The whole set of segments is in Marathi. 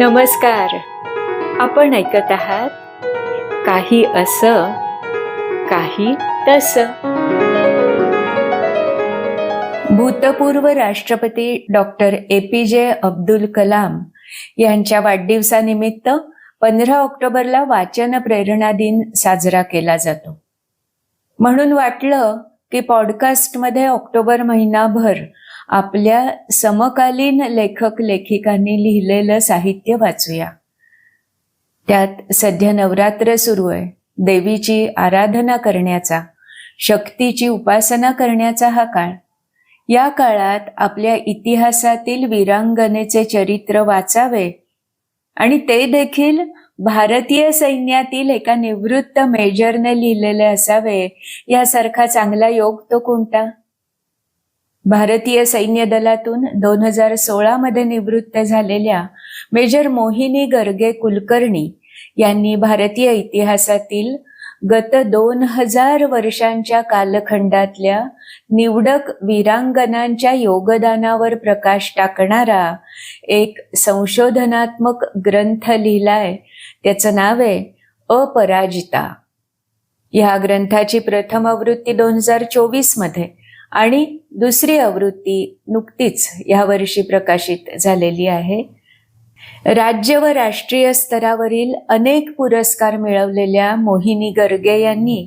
नमस्कार. आपण ऐकत आहात काही असं काही तस. भूतपूर्व राष्ट्रपती डॉक्टर ए पी जे अब्दुल कलाम यांच्या वाढदिवसानिमित्त पंधरा ऑक्टोबरला वाचन प्रेरणा दिन साजरा केला जातो. म्हणून वाटलं की पॉडकास्टमध्ये ऑक्टोबर महिनाभर आपल्या समकालीन लेखक लेखिकांनी लिहिलेलं साहित्य वाचूया. त्यात सध्या नवरात्र सुरू आहे. देवीची आराधना करण्याचा शक्तीची उपासना करण्याचा हा काळ. या काळात आपल्या इतिहासातील वीरांगनेचे चरित्र वाचावे आणि ते देखील भारतीय सैन्यातील एका निवृत्त मेजरने लिहिलेले असावे यासारखा चांगला योग तो कोणता? भारतीय सैन्य दलातून दोन हजार सोळामध्ये निवृत्त झालेल्या मेजर मोहिनी गर्गे कुलकर्णी यांनी भारतीय इतिहासातील गत दोन हजार वर्षांच्या कालखंडातल्या निवडक वीरांगनांच्या योगदानावर प्रकाश टाकणारा एक संशोधनात्मक ग्रंथ लिहिलाय. त्याचं नाव आहे अपराजिता. ह्या ग्रंथाची प्रथम आवृत्ती दोन हजार चोवीसमध्ये. आणि दुसरी आवृत्ती नुकतीच या वर्षी प्रकाशित झालेली आहे. राज्य व राष्ट्रीय स्तरावरील अनेक पुरस्कार मिळवलेल्या मोहिनी गर्गे यांनी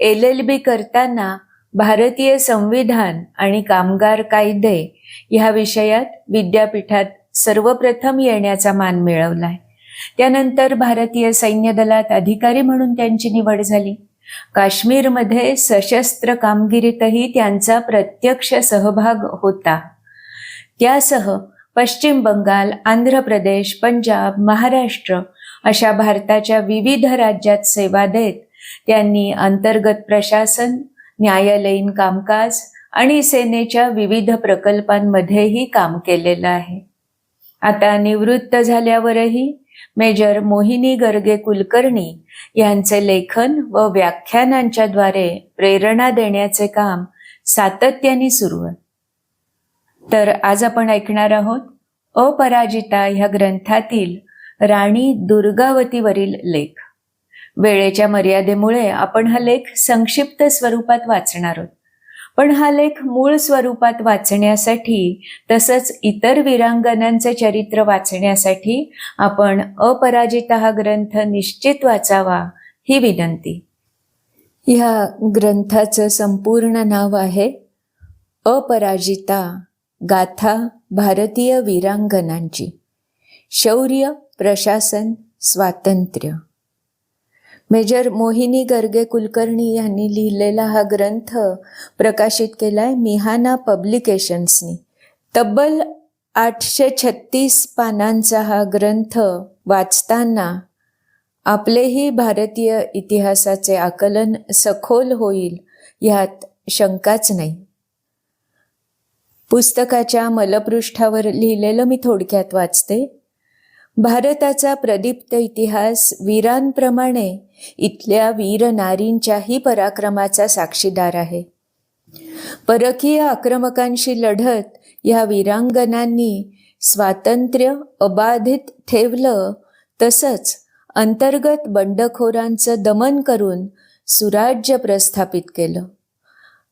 एल एल बी करताना भारतीय संविधान आणि कामगार कायदे ह्या विषयात विद्यापीठात सर्वप्रथम येण्याचा मान मिळवलाय. त्यानंतर भारतीय सैन्य दलात अधिकारी म्हणून त्यांची निवड झाली. काश्मीरमध्ये सशस्त्र कामगिरीतही त्यांचा प्रत्यक्ष सहभाग होता. त्यासह पश्चिम बंगाल आंध्र प्रदेश पंजाब महाराष्ट्र अशा भारताच्या विविध राज्यात सेवा देत त्यांनी अंतर्गत प्रशासन न्यायालयीन कामकाज आणि सेनेच्या विविध प्रकल्पांमध्येही काम केलेलं आहे. आता निवृत्त झाल्यावरही मेजर मोहिनी गर्गे कुलकर्णी यांचे लेखन व व्याख्यानांच्या द्वारे प्रेरणा देण्याचे काम सातत्याने सुरू आहे. तर आज आपण ऐकणार आहोत अपराजिता ह्या ग्रंथातील राणी दुर्गावतीवरील लेख. वेळेच्या मर्यादेमुळे आपण हा लेख संक्षिप्त स्वरूपात वाचणार आहोत. पण हा लेख मूळ स्वरूपात वाचण्यासाठी तसंच इतर विरांगणांचं चरित्र वाचण्यासाठी आपण अपराजिता हा ग्रंथ निश्चित वाचावा ही विनंती. ह्या ग्रंथाचं संपूर्ण नाव आहे अपराजिता गाथा भारतीय वीरांगनांची. शौर्य प्रशासन स्वातंत्र्य. मेजर मोहिनी गर्गे कुलकर्णी यांनी लिहिलेला हा ग्रंथ प्रकाशित केला आहे मिहाना पब्लिकेशन्सनी. तब्बल आठशे छत्तीस पानांचा हा ग्रंथ वाचताना आपलेही भारतीय इतिहासाचे आकलन सखोल होईल यात शंकाच नाही. पुस्तकाच्या मलपृष्ठावर लिहिलेलं मी थोडक्यात वाचते. भारताचा प्रदीप्त इतिहास वीरांप्रमाणे इथल्या वीर नारींच्याही पराक्रमाचा साक्षीदार आहे. परकीय आक्रमकांशी लढत या वीरांगनांनी स्वातंत्र्य अबाधित ठेवलं तसंच अंतर्गत बंडखोरांचं दमन करून सुराज्य प्रस्थापित केलं.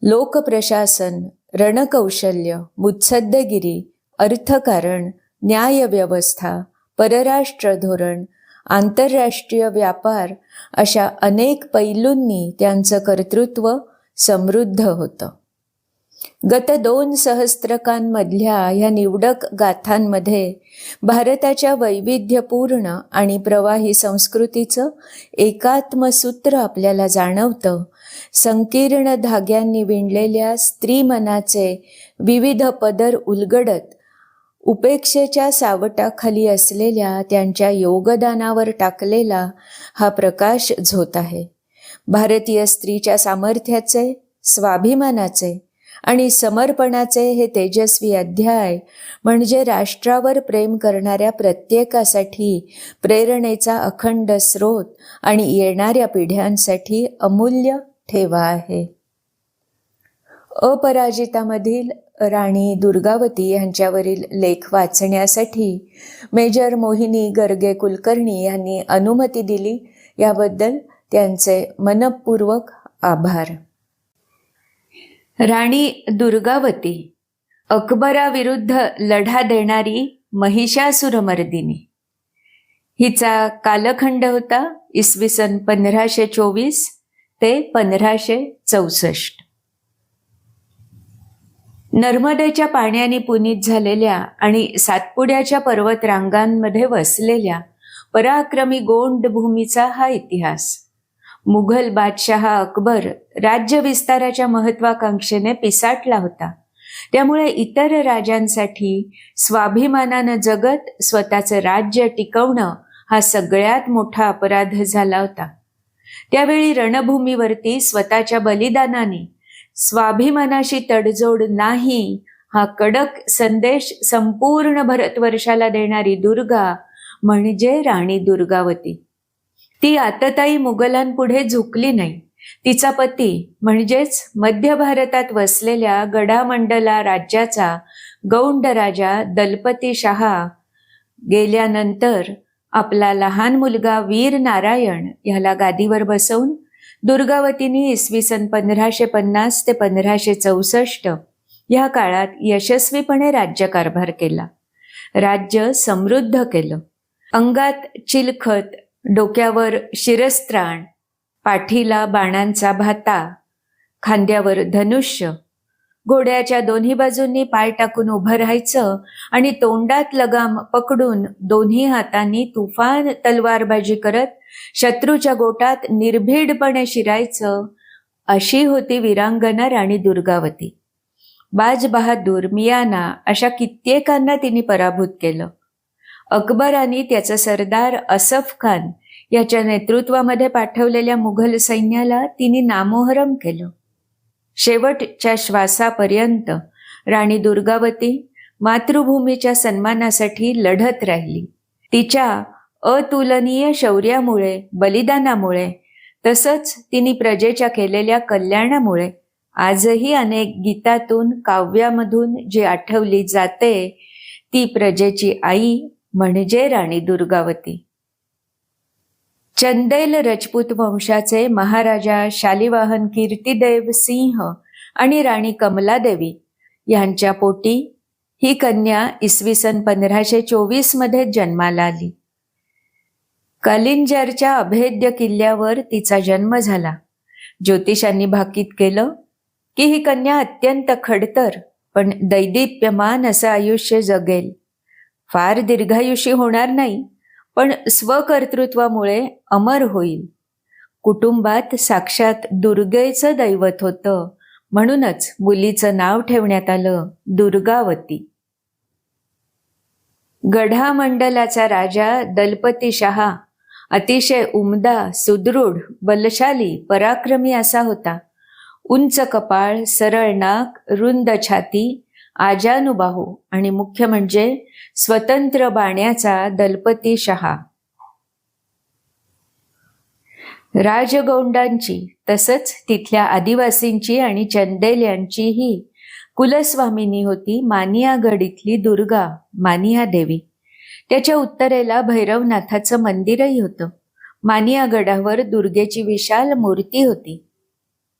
लोकप्रशासन रणकौशल्य मुत्सद्देगिरी अर्थकारण न्यायव्यवस्था परराष्ट्र धोरण आंतरराष्ट्रीय व्यापार अशा अनेक पैलूंनी त्यांचं कर्तृत्व समृद्ध होतं. गत दोन सहस्त्रकांमधल्या ह्या निवडक गाथांमध्ये भारताच्या वैविध्यपूर्ण आणि प्रवाही संस्कृतीचं एकात्मसूत्र आपल्याला जाणवतं. संकीर्ण धाग्यांनी विणलेल्या स्त्री मनाचे विविध पदर उलगडत उपेक्षेच्या सावटाखाली असलेल्या त्यांच्या योगदानावर टाकलेला हा प्रकाश झोत आहे. भारतीय स्त्रीच्या सामर्थ्याचे स्वाभिमानाचे आणि समर्पणाचे हे तेजस्वी अध्याय म्हणजे राष्ट्रावर प्रेम करणाऱ्या प्रत्येकासाठी प्रेरणेचा अखंड स्रोत आणि येणाऱ्या पिढ्यांसाठी अमूल्य ठेवा आहे. अपराजितामधील राणी दुर्गावती यांच्यावरील लेख वाचण्यासाठी मेजर मोहिनी गर्गे कुलकर्णी यांनी अनुमती दिली. याबद्दल त्यांचे मनपूर्वक आभार. राणी दुर्गावती अकबराविरुद्ध लढा देणारी महिषासुरमर्दिनी. हिचा कालखंड होता इसवी सन पंधराशे चोवीस ते पंधराशे चौसष्ट. नर्मदेच्या पाण्याने पुनीत झालेल्या आणि सातपुड्याच्या पर्वतरांगांमध्ये वसलेल्या पराक्रमी गोंड भूमीचा हा इतिहास. मुघल बादशाह अकबर राज्य विस्ताराच्या महत्वाकांक्षेने पिसाटला होता. त्यामुळे इतर राजांसाठी स्वाभिमानानं जगत स्वतःचं राज्य टिकवणं हा सगळ्यात मोठा अपराध झाला होता. त्यावेळी रणभूमीवरती स्वतःच्या बलिदानाने स्वाभिमानाशी तडजोड नाही. हा कडक संदेश संपूर्ण भरतवर्षाला देणारी दुर्गा म्हणजे राणी दुर्गावती. ती आतताई मुघलांपुढे झुकली नाही. तिचा पती म्हणजेच मध्य भारतात वसलेल्या गडामंडला राज्याचा गौंड राजा दलपती शहा गेल्यानंतर आपला लहान मुलगा वीर नारायण ह्याला गादीवर बसवून दुर्गावतींनी इसवी सन पंधराशे पन्नास ते पंधराशे चौसष्ट या काळात यशस्वीपणे राज्यकारभार केला. राज्य समृद्ध केलं. अंगात चिलखत डोक्यावर शिरस्त्राण पाठीला बाणांचा भाता खांद्यावर धनुष्य घोड्याच्या दोन्ही बाजूंनी पाय टाकून उभं राहायचं आणि तोंडात लगाम पकडून दोन्ही हातांनी तुफान तलवारबाजी करत शत्रूच्या गोटात निर्भीडपणे शिरायचं अशी होती वीरांगना राणी दुर्गावती. बाज बहादूर मियाना अशा कित्येकांना तिने पराभूत केलं. अकबराने त्याचा सरदार असफ खान याच्या नेतृत्वामध्ये पाठवलेल्या मुघल सैन्याला तिने नामोहरम केलं. शेवटच्या श्वासापर्यंत राणी दुर्गावती मातृभूमीच्या सन्मानासाठी लढत राहिली. तिच्या अतुलनीय शौर्यामुळे बलिदानामुळे तसंच तिने प्रजेच्या केलेल्या कल्याणामुळे आजही अनेक गीतातून काव्यामधून जी आठवली जाते ती प्रजेची आई म्हणजे राणी दुर्गावती. चंदेल रजपूत वंशाचे महाराजा शालिवाहन कीर्तिदेव सिंह आणि राणी कमलादेवी यांच्या पोटी ही कन्या इसवी सन पंधराशे चोवीसमध्ये जन्माला आली. कलिंजरच्या अभेद्य किल्ल्यावर तिचा जन्म झाला. ज्योतिषांनी भाकीत केलं की ही कन्या अत्यंत खडतर पण दैदिप्यमान असं आयुष्य जगेल. फार दीर्घायुषी होणार नाही. पण स्वकर्तृत्वामुळे अमर होईल. कुटुंबात साक्षात दुर्गेचं दैवत होतं म्हणूनच मुलीचं नाव ठेवण्यात आलं दुर्गावती. गढामंडलाचा राजा दलपती शहा अतिशय उमदा सुदृढ बलशाली पराक्रमी असा होता. उंच कपाळ सरळ नाक रुंद छाती आजानुबाहू आणि मुख्य म्हणजे स्वतंत्र बाण्याचा दलपती शहा. राजगौंडांची तसंच तिथल्या आदिवासींची आणि चंदेल यांचीही कुलस्वामिनी होती मानियागड इथली दुर्गा मानिया देवी. त्याच्या उत्तरेला भैरवनाथाचं मंदिरही होतं. मानियागडावर दुर्गेची विशाल मूर्ती होती.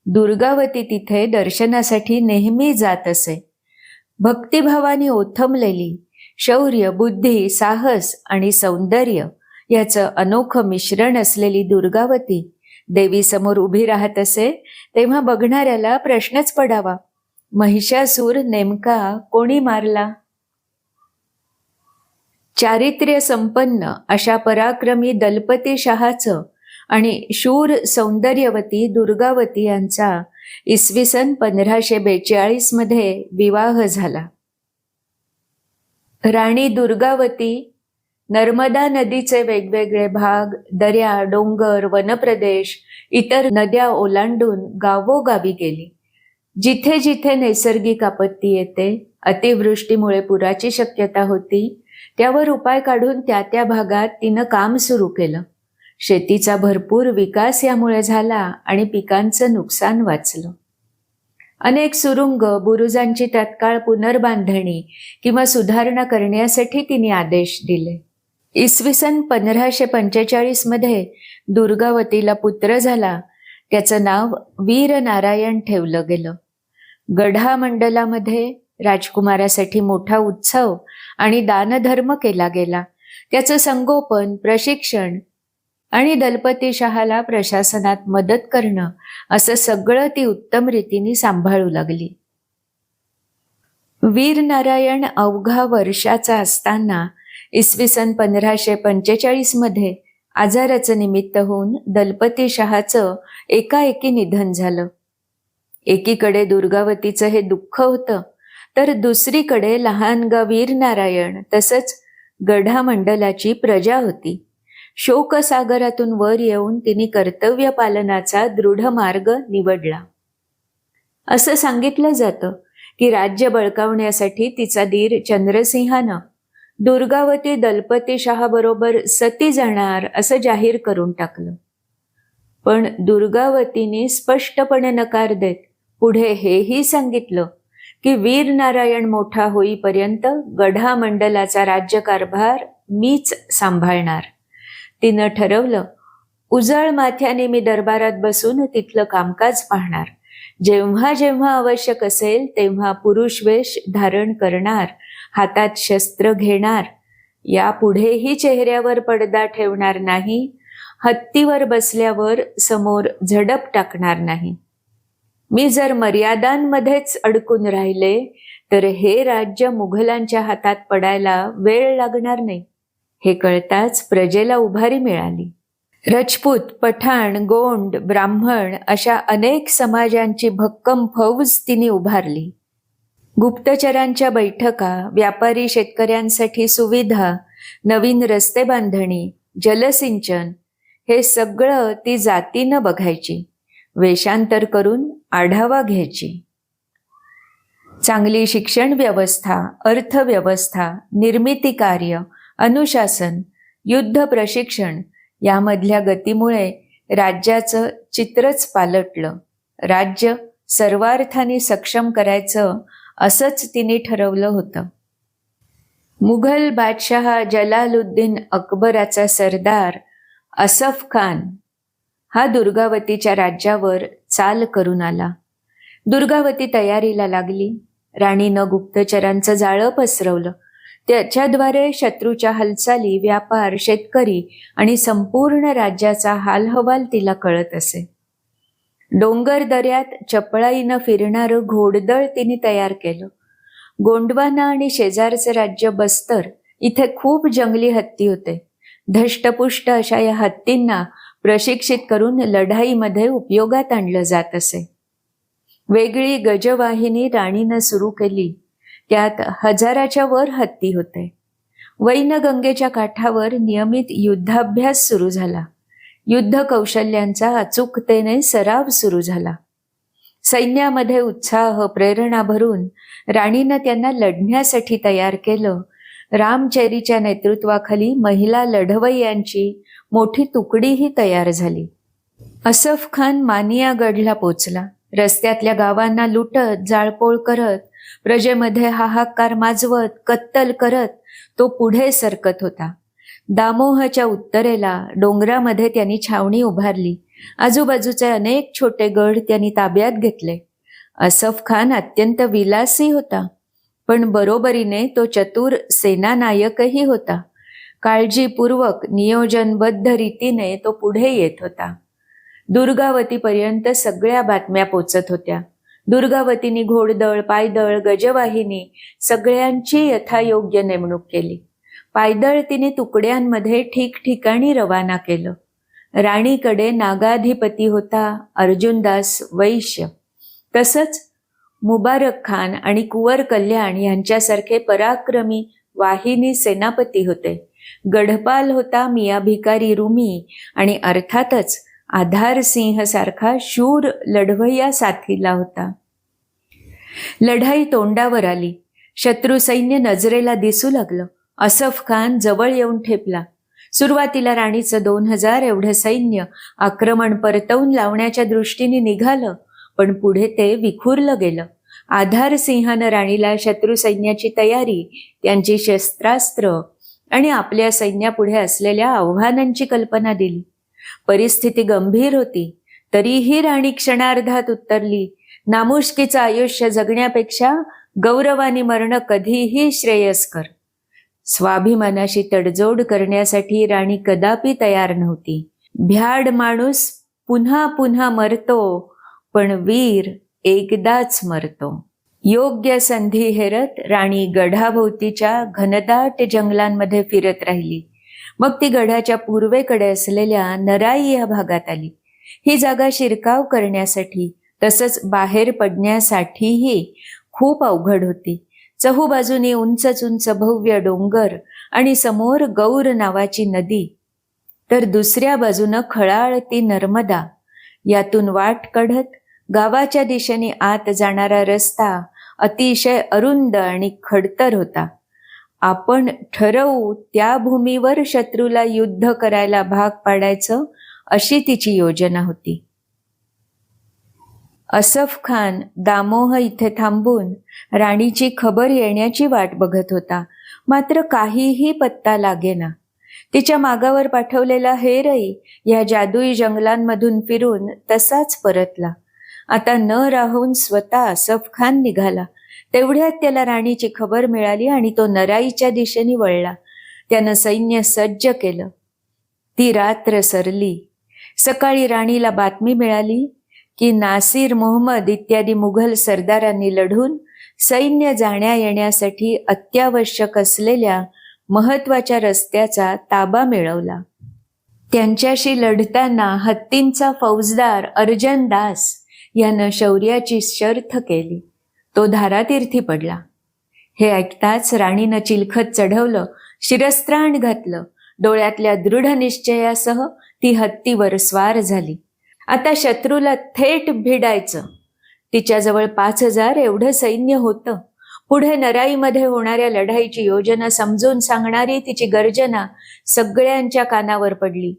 दुर्गावती तिथे दर्शनासाठी नेहमी जात असे. भक्तिभावाने ओथमलेली शौर्य बुद्धी साहस आणि सौंदर्य याचं अनोखं मिश्रण असलेली दुर्गावती देवीसमोर उभी राहत असे तेव्हा बघणाऱ्याला प्रश्नच पडावा महिषासूर नेमका कोणी मारला? चारित्र्य संपन्न अशा पराक्रमी दलपती शहाचं आणि शूर सौंदर्यवती दुर्गावती यांचा इसवी सन पंधराशे बेचाळीसमध्ये विवाह झाला. राणी दुर्गावती नर्मदा नदीचे वेगवेगळे भाग दर्या डोंगर वनप्रदेश इतर नद्या ओलांडून गावोगावी गेली. जिथे जिथे नैसर्गिक आपत्ती येते अतिवृष्टीमुळे पुराची शक्यता होती त्यावर उपाय काढून त्या त्या भागात तिनं काम सुरू केलं. शेतीचा भरपूर विकास यामुळे झाला आणि पिकांचं नुकसान वाचलं. अनेक सुरुंग बुरुजांची तत्काळ पुनर्बांधणी किंवा सुधारणा करण्यासाठी तिने आदेश दिले. इसवी सन पंधराशे पंचेचाळीसमध्ये दुर्गावतीला पुत्र झाला. त्याचं नाव वीर नारायण ठेवलं गेलं. गढा मंडलामध्ये राजकुमारासाठी मोठा उत्सव आणि दानधर्म केला गेला. त्याचं संगोपन प्रशिक्षण आणि दलपती शहाला प्रशासनात मदत करणं असं सगळं ती उत्तम रीतीने सांभाळू लागली. वीर नारायण अवघा वर्षाचा असताना इसवी सन पंधराशे पंचेचाळीसमध्ये आजाराचं निमित्त होऊन दलपती शहाचं एकाएकी निधन झालं. एकीकडे दुर्गावतीचं हे दुःख होतं तर दुसरीकडे लहानगा वीर नारायण तसंच गढा मंडलाची प्रजा होती. शोकसागरातून वर येऊन तिने कर्तव्य पालनाचा दृढ मार्ग निवडला. असं सांगितलं जातं की राज्य बळकावण्यासाठी तिचा धीर चंद्रसिंहानं दुर्गावती दलपती शहाबरोबर सती जाणार असं जाहीर करून टाकलं. पण दुर्गावतीने स्पष्टपणे नकार देत पुढे हेही सांगितलं की वीर नारायण मोठा होईपर्यंत गढा मंडलाचा राज्यकारभार मीच सांभाळणार. तिनं ठरवलं उजळ माथ्याने मी दरबारात बसून तिथलं कामकाज पाहणार. जेव्हा जेव्हा आवश्यक असेल तेव्हा पुरुष वेश धारण करणार हातात शस्त्र घेणार. यापुढेही चेहऱ्यावर पडदा ठेवणार नाही हत्तीवर बसल्यावर समोर झडप टाकणार नाही. मी जर मर्यादांमध्येच अडकून राहिले तर हे राज्य मुघलांच्या हातात पडायला वेळ लागणार नाही. हे कळताच प्रजेला उभारी मिळाली. रजपूत पठाण गोंड ब्राह्मण अशा अनेक समाजांची भक्कम फौज तिने उभारली. गुप्तचरांच्या बैठका व्यापारी शेतकऱ्यांसाठी सुविधा नवीन रस्ते बांधणी जलसिंचन हे सगळं ती जातीनं बघायची वेषांतर करून आढावा घ्यायची. चांगली शिक्षण व्यवस्था अर्थव्यवस्था निर्मिती कार्य अनुशासन युद्ध प्रशिक्षण यामधल्या गतीमुळे राज्याचं चित्रच पालटलं. राज्य सर्वार्थाने सक्षम करायचं असंच तिने ठरवलं होतं. मुघल बादशाह जलालुद्दीन अकबराचा सरदार असफ खान हा दुर्गावतीच्या राज्यावर चाल करून आला. दुर्गावती तयारीला लागली. राणीनं गुप्तचरांचं जाळं पसरवलं. त्याच्याद्वारे शत्रूच्या हालचाली व्यापार शेतकरी आणि संपूर्ण राज्याचा हालहवाल तिला कळत असे. डोंगर दऱ्यात चपळाईनं फिरणारं घोडदळ तिने तयार केलं. गोंडवाना आणि शेजारचं राज्य बस्तर इथे खूप जंगली हत्ती होते. धष्टपुष्ट अशा या हत्तींना प्रशिक्षित करून लढाईमध्ये उपयोगात आणलं जात असे. वेगळी गजवाहिनी राणीनं सुरू केली. त्यात हजाराच्या वर हत्ती होते. वैनगंगेच्या काठावर नियमित युद्धाभ्यास सुरू झाला. युद्ध कौशल्यांचा अचूकतेने सराव सुरू झाला. सैन्यामध्ये उत्साह प्रेरणा भरून राणीनं त्यांना लढण्यासाठी तयार केलं. रामचेरीच्या नेतृत्वाखाली महिला लढवय्यांची मोठी तुकडीही तयार झाली. असफ खान मानियागडला पोचला. रस्त्यातल्या गावांना लुटत जाळपोळ करत प्रजेमध्ये हाहाकार माजवत कत्तल करत तो पुढे सरकत होता. दामोहच्या उत्तरेला डोंगरामध्ये त्यांनी छावणी उभारली. आजूबाजूचे अनेक छोटे गड त्यांनी ताब्यात घेतले. असफ खान अत्यंत विलासी होता पण बरोबरीने तो चतुर सेनानायकही होता. काळजीपूर्वक नियोजनबद्ध रीतीने तो पुढे येत होता. दुर्गावतीपर्यंत सगळ्या बातम्या पोचत होत्या. दुर्गावतीने घोडदळ पायदळ गजवाहिनी सगळ्यांची यथायोग्य नेमणूक केली. पायदळ तिने तुकड्यांमध्ये ठिकठिकाणी रवाना केलं. राणीकडे नागाधिपती होता अर्जुनदास वैश्य. तसंच मुबारक खान आणि कुवर कल्याण यांच्यासारखे पराक्रमी वाहिनी सेनापती होते. गढपाल होता मिया भिकारी रुमी आणि अर्थातच आधार सिंह सारखा शूर लढवय्या साथीला होता. लढाई तोंडावर आली. शत्रू सैन्य नजरेला दिसू लागलं. असफ खान जवळ येऊन ठेपला. सुरुवातीला राणीचं दोन हजार एवढं सैन्य आक्रमण परतवून लावण्याच्या दृष्टीने निघालं पण पुढे ते विखुरलं गेलं. आधार सिंहानं राणीला शत्रू सैन्याची तयारी त्यांची शस्त्रास्त्र आणि आपल्या सैन्यापुढे असलेल्या आव्हानांची कल्पना दिली. परिस्थिती गंभीर होती. तरीही राणी क्षणार्धात उत्तरली नामुष्कीचं आयुष्य जगण्यापेक्षा गौरवाने मरण कधीही श्रेयस्कर. स्वाभिमानाशी तडजोड करण्यासाठी राणी कदापि तयार नव्हती. भ्याड माणूस पुन्हा पुन्हा मरतो पण वीर एकदाच मरतो. योग्य संधी हेरत राणी गढाभोवतीच्या घनदाट जंगलांमध्ये फिरत राहिली. मग ती गढाच्या पूर्वेकडे असलेल्या नराई या भागात आली. ही जागा शिरकाव करण्यासाठी तसंच बाहेर पडण्यासाठीही खूप अवघड होती. चहूबाजूनी उंचच उंच भव्य डोंगर आणि समोर गौर नावाची नदी. तर दुसऱ्या बाजूनं खळाळ ती नर्मदा. यातून वाट कढत गावाच्या दिशेने आत जाणारा रस्ता अतिशय अरुंद आणि खडतर होता. आपण ठरवू त्या भूमीवर शत्रूला युद्ध करायला भाग पाडायचं अशी तिची योजना होती. असफ खान दामोह इथे थांबून राणीची खबर येण्याची वाट बघत होता. मात्र काहीही पत्ता लागेना. तिच्या मागावर पाठवलेला हेरही या जादुई जंगलांमधून फिरून तसाच परतला. आता न राहून स्वतः असफ खान निघाला. तेवढ्यात त्याला राणीची खबर मिळाली आणि तो नराईच्या दिशेने वळला. त्यानं सैन्य सज्ज केलं. ती रात्र सरली. सकाळी राणीला बातमी मिळाली की नासिर मोहम्मद इत्यादी मुघल सरदारांनी लढून सैन्य जाण्या येण्यासाठी अत्यावश्यक असलेल्या महत्त्वाच्या रस्त्याचा ताबा मिळवला. त्यांच्याशी लढताना हत्तींचा फौजदार अर्जन दास यानं शौर्याची शर्थ केली. तो धारातीर्थी पडला. हे ऐकताच राणीनं चिलखत चढवलं शिरस्त्राण घातलं. डोळ्यातल्या दृढ निश्चयासह ती हत्तीवर स्वार झाली. आता शत्रूला थेट भिडायचं. तिच्याजवळ पाच हजार एवढं सैन्य होतं. पुढे नराईमध्ये होणाऱ्या लढाईची योजना समजून सांगणारी तिची गर्जना सगळ्यांच्या कानावर पडली.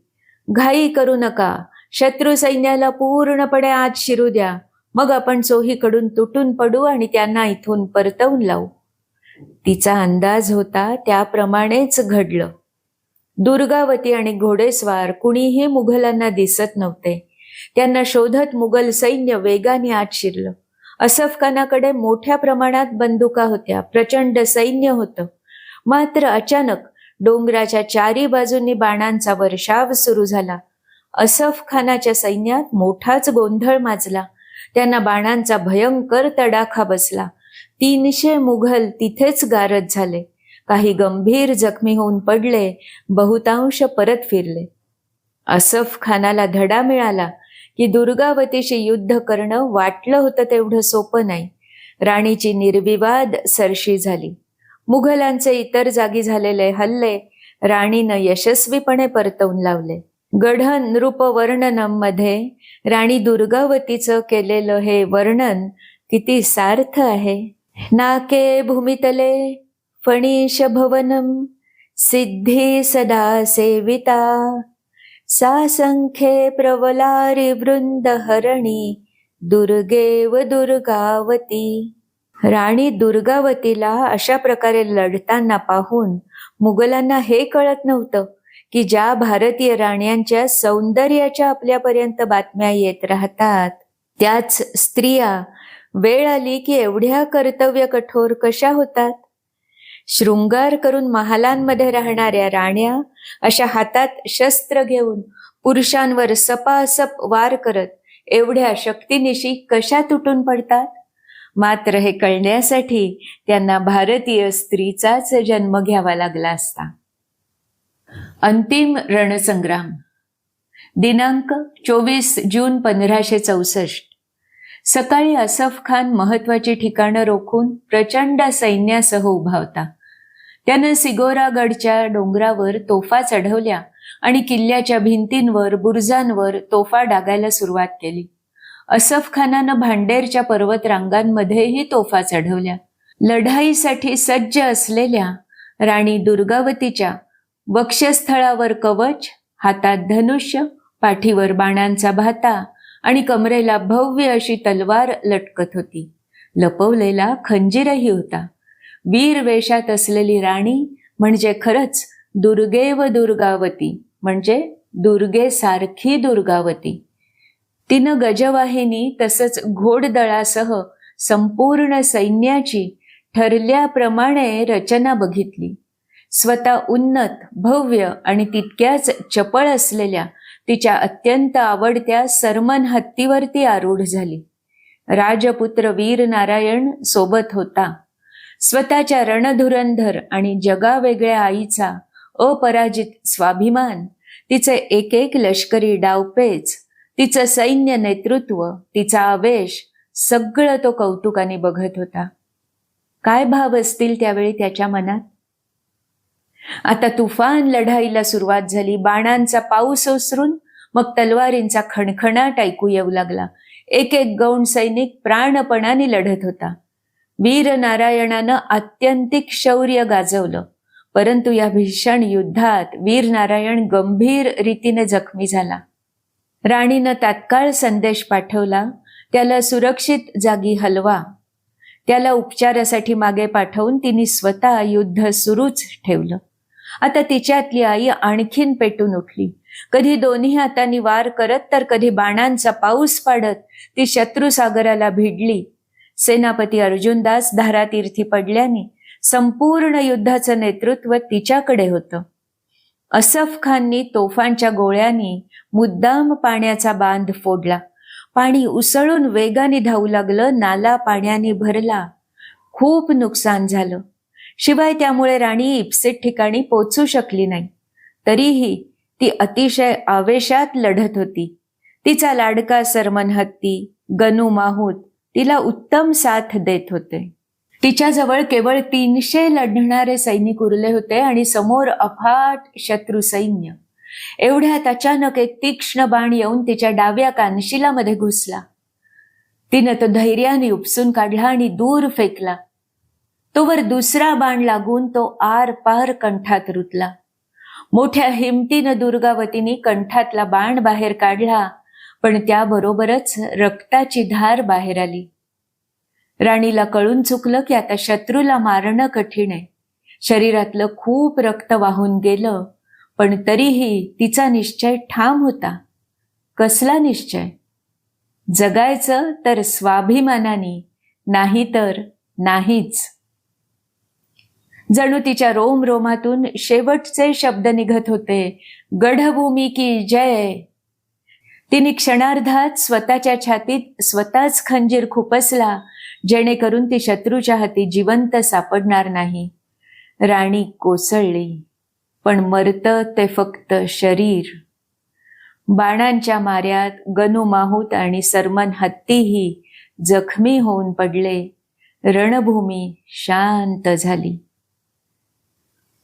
घाई करू नका. शत्रू सैन्याला पूर्णपणे आत शिरू द्या. मग आपण चोहीकडून तुटून पडू आणि त्यांना इथून परतवून लावू. तिचा अंदाज होता त्याप्रमाणेच घडलं. दुर्गावती आणि घोडेस्वार कुणीही मुघलांना दिसत नव्हते. त्यांना शोधत मुघल सैन्य वेगाने आत शिरलं. असफ खानाकडे मोठ्या प्रमाणात बंदुका होत्या प्रचंड सैन्य होतं. मात्र अचानक डोंगराच्या चारी बाजूंनी बाणांचा वर्षाव सुरू झाला. असफ खानाच्या सैन्यात मोठाच गोंधळ माजला. त्यांना बाणांचा भयंकर तडाखा बसला. तीनशे मुघल तिथेच गारद झाले. काही गंभीर जखमी होऊन पडले. बहुतांश परत फिरले. असफ खानाला धडा मिळाला की दुर्गावतीशी युद्ध करणं वाटलं होतं तेवढं सोपं नाही. राणीची निर्विवाद सरशी झाली. मुघलांचे इतर जागी झालेले हल्ले राणीनं यशस्वीपणे परतवून लावले. गढन रूप वर्णनममध्ये. राणी दुर्गावतीचं केलेलं हे वर्णन किती सार्थ आहे. नाके भूमितले फणीश भवनम सिद्धी सदा सेविता. सा संख्ये प्रवलारी वृंद हरणी दुर्गेव दुर्गावती. राणी दुर्गावतीला अशा प्रकारे लढताना पाहून मुघलांना हे कळत नव्हतं. की ज्या भारतीय राण्यांच्या सौंदर्याच्या आपल्यापर्यंत बातम्या येत राहतात त्याच स्त्रिया वेळ आली की एवढ्या कर्तव्य कठोर कशा होतात? शृंगार करून महालांमध्ये राहणाऱ्या राण्या अशा हातात शस्त्र घेऊन पुरुषांवर सपासप वार करत एवढ्या शक्तीनिशी कशा तुटून पडतात? मात्र हे कळण्यासाठी त्यांना भारतीय स्त्रीचाच जन्म घ्यावा लागला असता. अंतिम रणसंग्राम. दिनांक चोवीस जून पंधराशे चौसष्ट. सकाळी असफ खान महत्वाची ठिकाणं रोखून प्रचंड सैन्यासह उभा होता त्यानं सिगोरागडच्या डोंगरावर तोफा चढवल्या आणि किल्ल्याच्या भिंतींवर बुरुजांवर तोफा डागायला सुरुवात केली. असफ खानानं भांडेरच्या पर्वत रांगांमध्येही तोफा चढवल्या. लढाईसाठी सज्ज असलेल्या राणी दुर्गावतीच्या वक्षस्थळावर कवच हातात धनुष्य पाठीवर बाणांचा भाता आणि कमरेला भव्य अशी तलवार लटकत होती. लपवलेला खंजीरही होता. वीर वेशात असलेली राणी म्हणजे खरंच दुर्गेव दुर्गावती म्हणजे दुर्गेसारखी दुर्गावती. तिनं गजवाहिनी तसंच घोडदळासह संपूर्ण सैन्याची ठरल्याप्रमाणे रचना बघितली. स्वतः उन्नत भव्य आणि तितक्याच चपळ असलेल्या तिच्या अत्यंत आवडत्या सरमन हत्तीवरती आरूढ झाली. राजपुत्र वीर नारायण सोबत होता. स्वतःच्या रणधुरंधर आणि जगावेगळ्या आईचा अपराजित स्वाभिमान तिचे एक एक लष्करी डावपेच तिचं सैन्य नेतृत्व तिचा आवेश सगळं तो कौतुकाने बघत होता. काय भाव असतील त्यावेळी त्याच्या मनात? आता तुफान लढाईला सुरुवात झाली. बाणांचा पाऊस ओसरून मग तलवारींचा खणखणाट ऐकू येऊ लागला. एक एक गौण सैनिक प्राणपणाने लढत होता. वीर नारायणानं आत्यंतिक शौर्य गाजवलं. परंतु या भीषण युद्धात वीर नारायण गंभीर रीतीने जखमी झाला. राणीनं तात्काळ संदेश पाठवला त्याला सुरक्षित जागी हलवा. त्याला उपचारासाठी मागे पाठवून तिने स्वतः युद्ध सुरूच ठेवलं. आता तिच्यातली आई आणखीन पेटून उठली. कधी दोन्ही हातांनी वार करत तर कधी बाणांचा पाऊस पाडत ती शत्रुसागराला भिडली. सेनापती अर्जुनदास धारातीर्थी पडल्याने संपूर्ण युद्धाचं नेतृत्व तिच्याकडे होतं. असफ खाननी तोफांच्या गोळ्यांनी मुद्दाम पाण्याचा बांध फोडला. पाणी उसळून वेगाने धावू लागलं नाला पाण्याने भरला. खूप नुकसान झालं. शिवाय त्यामुळे राणी इप्सित ठिकाणी पोचू शकली नाही. तरीही ती अतिशय आवेशात लढत होती. तिचा लाडका सरमन हत्ती गनू माहूत तिला उत्तम साथ देत होते. तिच्याजवळ केवळ तीनशे लढणारे सैनिक उरले होते आणि समोर अफाट शत्रू सैन्य. एवढ्यात अचानक एक तीक्ष्ण बाण येऊन तिच्या डाव्या कानशिलामध्ये घुसला. तिनं तो धैर्याने उपसून काढला आणि दूर फेकला. तोवर दुसरा बाण लागून तो आर पार कंठात रुतला. मोठ्या हिमतीनं दुर्गावतीने कंठातला बाण बाहेर काढला पण त्याबरोबरच रक्ताची धार बाहेर आली. राणीला कळून चुकलं की आता शत्रूला मारणं कठीण आहे. शरीरातलं खूप रक्त वाहून गेलं पण तरीही तिचा निश्चय ठाम होता. कसला निश्चय? जगायचं तर स्वाभिमानाने नाही तर नाहीच. जणू तिच्या रोम रोमातून शेवटचे शब्द निघत होते गढभूमी की जय. तिने क्षणार्धात स्वतःच्या छातीत स्वतःच खंजीर खुपसला जेणेकरून ती शत्रूच्या हाती जिवंत सापडणार नाही. राणी कोसळली पण मरत ते फक्त शरीर. बाणांच्या माऱ्यात गणू माहूत आणि सरमन हत्तीही जखमी होऊन पडले. रणभूमी शांत झाली.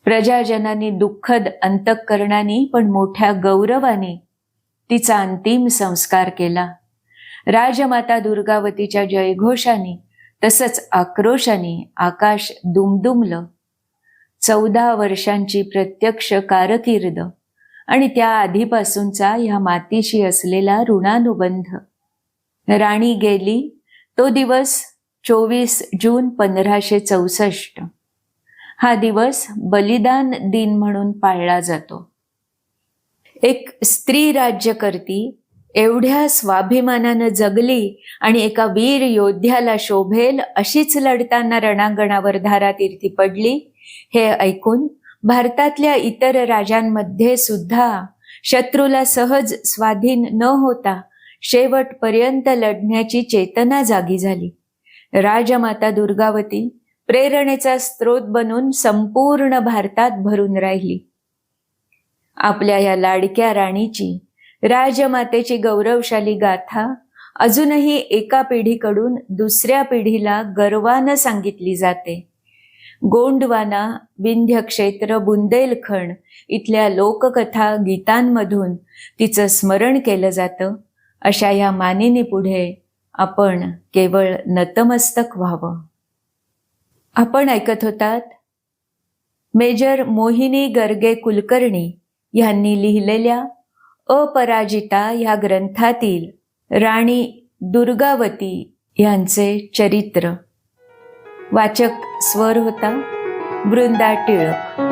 प्रजाजनांनी दुःखद अंतकरणाने पण मोठ्या गौरवाने तिचा अंतिम संस्कार केला. राजमाता दुर्गावतीच्या जयघोषाने तसंच आक्रोशाने आकाश दुमदुमलं. चौदा वर्षांची प्रत्यक्ष कारकीर्द आणि त्या आधीपासूनचा ह्या मातीशी असलेला ऋणानुबंध. राणी गेली तो दिवस चोवीस जून पंधराशे चौसष्ट. हा दिवस बलिदान दिन म्हणून पाळला जातो. एक स्त्री राज्यकर्ती एवढ्या स्वाभिमानानं जगली आणि एका वीर योद्ध्याला शोभेल अशीच लढताना रणांगणावर धारातीर्थी पडली हे ऐकून भारतातल्या इतर राजांमध्ये सुद्धा शत्रूला सहज स्वाधीन न होता शेवटपर्यंत लढण्याची चेतना जागी झाली. राजमाता दुर्गावती प्रेरणेचा स्रोत बनून संपूर्ण भारतात भरून राहिली. आपल्या या लाडक्या राणीची राजमातेची गौरवशाली गाथा अजूनही एका पिढीकडून दुसऱ्या पिढीला गर्वानं सांगितली जाते. गोंडवाना विंध्य क्षेत्र बुंदेलखंड इथल्या लोककथा गीतांमधून तिचं स्मरण केलं जातं. अशा या मानिनी पुढे आपण केवळ नतमस्तक व्हावं. आपण ऐकत होतात मेजर मोहिनी गर्गे कुलकर्णी यांनी लिहिलेल्या अपराजिता ह्या ग्रंथातील राणी दुर्गावती यांचे चरित्र. वाचक स्वर होता वृंदा टिळक.